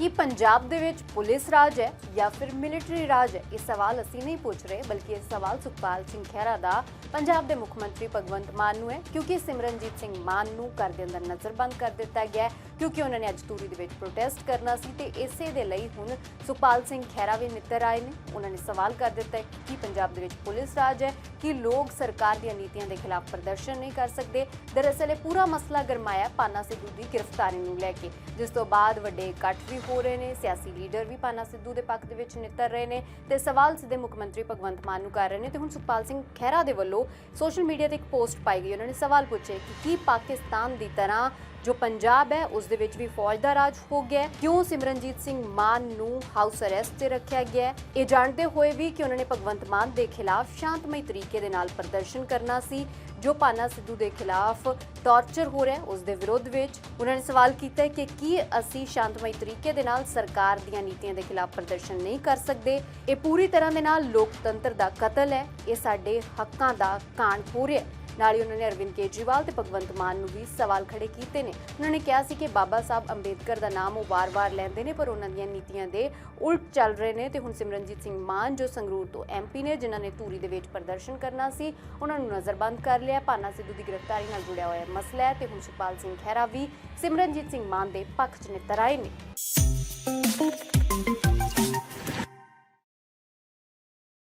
ਕੀ ਪੰਜਾਬ ਦੇ ਵਿੱਚ ਪੁਲਿਸ ਰਾਜ ਹੈ ਜਾਂ ਫਿਰ ਮਿਲਟਰੀ ਰਾਜ ਹੈ? ਇਹ ਸਵਾਲ ਅਸੀਂ ਨਹੀਂ ਪੁੱਛ ਰਹੇ, ਬਲਕਿ ਇਹ ਸਵਾਲ ਸੁਖਪਾਲ ਸਿੰਘ ਖਹਿਰਾ ਦਾ ਪੰਜਾਬ ਦੇ ਮੁੱਖ ਮੰਤਰੀ ਭਗਵੰਤ ਮਾਨ ਨੂੰ ਹੈ, ਕਿਉਂਕਿ ਸਿਮਰਨਜੀਤ ਸਿੰਘ ਮਾਨ ਨੂੰ ਘਰ ਦੇ ਅੰਦਰ ਨਜ਼ਰਬੰਦ ਕਰ ਦਿੱਤਾ ਗਿਆ ਹੈ, ਕਿਉਂਕਿ ਉਹਨਾਂ ਨੇ ਅੱਜ ਤੂਰੀ ਦੇ ਵਿੱਚ ਪ੍ਰੋਟੈਸਟ ਕਰਨਾ ਸੀ ਤੇ ਇਸੇ ਦੇ ਲਈ ਹੁਣ ਸੁਖਪਾਲ ਸਿੰਘ ਖਹਿਰਾ ਵੀ ਨਿੱਤਰ ਆਏ ਨੇ। ਉਹਨਾਂ ਨੇ ਸਵਾਲ ਕਰ ਦਿੱਤਾ ਹੈ ਕਿ ਪੰਜਾਬ ਦੇ ਵਿੱਚ ਪੁਲਿਸ ਰਾਜ ਹੈ, ਕਿ ਲੋਕ ਸਰਕਾਰ ਦੀਆਂ ਨੀਤੀਆਂ ਦੇ ਖਿਲਾਫ ਪ੍ਰਦਰਸ਼ਨ ਨਹੀਂ ਕਰ ਸਕਦੇ। ਦਰਅਸਲ ਇਹ ਪੂਰਾ ਮਸਲਾ ਗਰਮਾਇਆ ਪਾਨਾ ਸਿੱਧੂ ਦੀ ਗ੍ਰਿਫਤਾਰੀ ਨੂੰ ਲੈ ਕੇ, ਜਿਸ ਤੋਂ ਬਾਅਦ ਵੱਡੇ ਇਕੱਠ ਵੀ ਹੋ ਰਹੇ ਨੇ, ਸਿਆਸੀ ਲੀਡਰ ਵੀ ਪਾਨਾ ਸਿੱਧੂ ਦੇ ਪੱਖ ਦੇ ਵਿੱਚ ਨਿੱਤਰ ਰਹੇ ਨੇ ਤੇ ਸਵਾਲ ਸਿੱਧੇ ਮੁੱਖ ਮੰਤਰੀ ਭਗਵੰਤ ਮਾਨ ਨੂੰ ਕਰ ਰਹੇ ਨੇ ਤੇ ਹੁਣ ਸੁਖਪਾਲ ਸਿੰਘ ਖਹਿਰਾ ਦੇ ਵੱਲੋਂ ਸੋਸ਼ਲ ਮੀਡੀਆ ਤੇ ਇੱਕ ਪੋਸਟ ਪਾਈ ਗਈ। ਉਹਨਾਂ ਨੇ ਸਵਾਲ ਪੁੱਛੇ ਕਿ ਕੀ ਪਾਕਿਸਤਾਨ ਦੀ ਤਰ੍ਹਾਂ ਜੋ ਪੰਜਾਬ ਹੈ, ਉਸ ਦੇ ਵਿੱਚ ਵੀ ਫੌਜ ਦਾ ਰਾਜ ਹੋ ਗਿਆ ਕਿਉਂ ਸਿਮਰਨਜੀਤ ਸਿੰਘ ਮਾਨ ਨੂੰ ਹਾਊਸ ਅਰੈਸਟ ਤੇ ਰੱਖਿਆ ਗਿਆ ਇਹ ਜਾਣਦੇ ਹੋਏ ਵੀ ਕਿ ਉਹਨਾਂ ਨੇ ਭਗਵੰਤ ਮਾਨ ਦੇ ਖਿਲਾਫ ਸ਼ਾਂਤਮਈ ਤਰੀਕੇ ਦੇ ਨਾਲ ਪ੍ਰਦਰਸ਼ਨ ਕਰਨਾ ਸੀ, ਜੋ ਪਾਨਾ ਸਿੱਧੂ ਦੇ ਖਿਲਾਫ ਟਾਰਚਰ ਹੋ ਰਿਹਾ ਹੈ, ਉਸ ਦੇ ਵਿਰੋਧ ਵਿੱਚ ਉਹਨਾਂ ਨੇ ਸਵਾਲ ਕੀਤਾ ਕਿ ਕੀ ਅਸੀਂ ਸ਼ਾਂਤਮਈ ਤਰੀਕੇ ਦੇ ਨਾਲ ਸਰਕਾਰ ਦੀਆਂ ਨੀਤੀਆਂ ਦੇ ਖਿਲਾਫ ਪ੍ਰਦਰਸ਼ਨ ਨਹੀਂ ਕਰ ਸਕਦੇ? ਇਹ ਪੂਰੀ ਤਰ੍ਹਾਂ ਦੇ ਨਾਲ ਲੋਕਤੰਤਰ ਦਾ ਕਤਲ ਹੈ, ਇਹ ਸਾਡੇ ਹੱਕਾਂ ਦਾ ਕਾਣ ਹੋ ਰਿਹਾ ਨਾਲ ਹੀ ਉਹਨਾਂ ਨੇ ਅਰਵਿੰਦ ਕੇਜਰੀਵਾਲ ਤੇ ਭਗਵੰਤ ਮਾਨ ਨੂੰ ਵੀ ਸਵਾਲ ਖੜੇ ਕੀਤੇ ਨੇ। ਉਹਨਾਂ ਨੇ ਕਿਹਾ ਸੀ ਕਿ ਬਾਬਾ ਸਾਹਿਬ ਅੰਬੇਦਕਰ ਦਾ ਨਾਮ ਉਹ ਵਾਰ-ਵਾਰ ਲੈਂਦੇ ਨੇ, ਪਰ ਉਹਨਾਂ ਦੀਆਂ ਨੀਤੀਆਂ ਦੇ ਉਲਟ ਚੱਲ ਰਹੇ ਨੇ ਤੇ ਹੁਣ ਸਿਮਰਨਜੀਤ ਸਿੰਘ ਮਾਨ ਜੋ ਸੰਗਰੂਰ ਤੋਂ ਐਮਪੀ ਨੇ, ਜਿਨ੍ਹਾਂ ਨੇ ਧੂਰੀ ਦੇ ਵਿੱਚ ਪ੍ਰਦਰਸ਼ਨ ਕਰਨਾ ਸੀ, ਉਹਨਾਂ ਨੂੰ ਨਜ਼ਰਬੰਦ ਕਰ ਲਿਆ। ਪਾਨਾ ਸਿੱਧੂ ਦੀ ਗ੍ਰਿਫਤਾਰੀ ਨਾਲ ਜੁੜਿਆ ਹੋਇਆ ਮਸਲਾ ਹੈ ਤੇ ਹੁਣ ਸੁਖਪਾਲ ਸਿੰਘ ਖਹਿਰਾ ਵੀ ਸਿਮਰਨਜੀਤ ਸਿੰਘ ਮਾਨ ਦੇ ਪੱਖ 'ਚ ਨਿੱਤਰ ਆਏ ਨੇ।